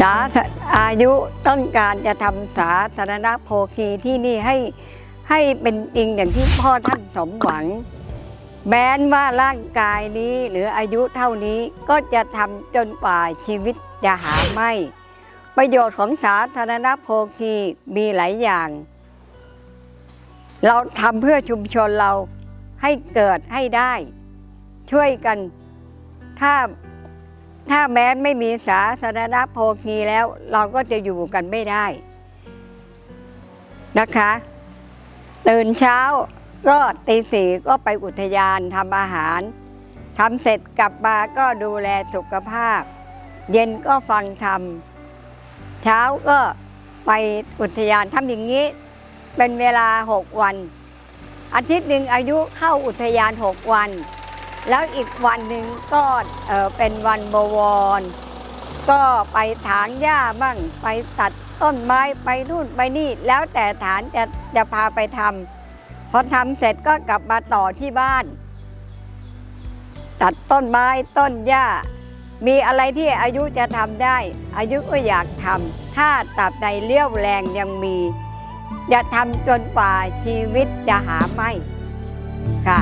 สาธอายุต้องการจะทำสาธารณโภคีที่นี่ให้ให้เป็นจริงอย่างที่พ่อท่านสมหวัง แม้นว่าร่างกายนี้หรืออายุเท่านี้ก็จะทำจนกว่าชีวิตจะหาไม่ ประโยชน์ของสาธารณโภคีมีหลายอย่าง เราทำเพื่อชุมชนเราให้เกิดให้ได้ ช่วยกันถ้า ถ้าแม้ไม่มีสาธารณโภคีแล้ว เราก็จะอยู่กันไม่ได้นะคะตื่นเช้าก็ตีสี่ก็ไปอุทยานทำอาหารทำเสร็จกลับมาก็ดูแลสุขภาพ เย็นก็ฟังธรรมเช้าก็ไปอุทยานทำอย่างนี้ เป็นเวลาหกวัน อาทิตย์หนึ่งอายุเข้าอุทยานหกวัน แล้วอีกวันหนึ่งก็เอ่อเป็นวันบวร ก็ไปถางหญ้าบ้างไปตัดต้นไม้ไปนู่นไปนี่ แล้วแต่ฐานจะจะพาไปทำพอทำเสร็จก็กลับมาต่อที่บ้าน ตัดต้นไม้ต้นหญ้า มีอะไรที่อายุจะทำได้ อายุก็อยากทำถ้าตับใดเลี้ยวแรงยังมีอย่าทำจนกว่าชีวิตจะหาไม่ค่ะ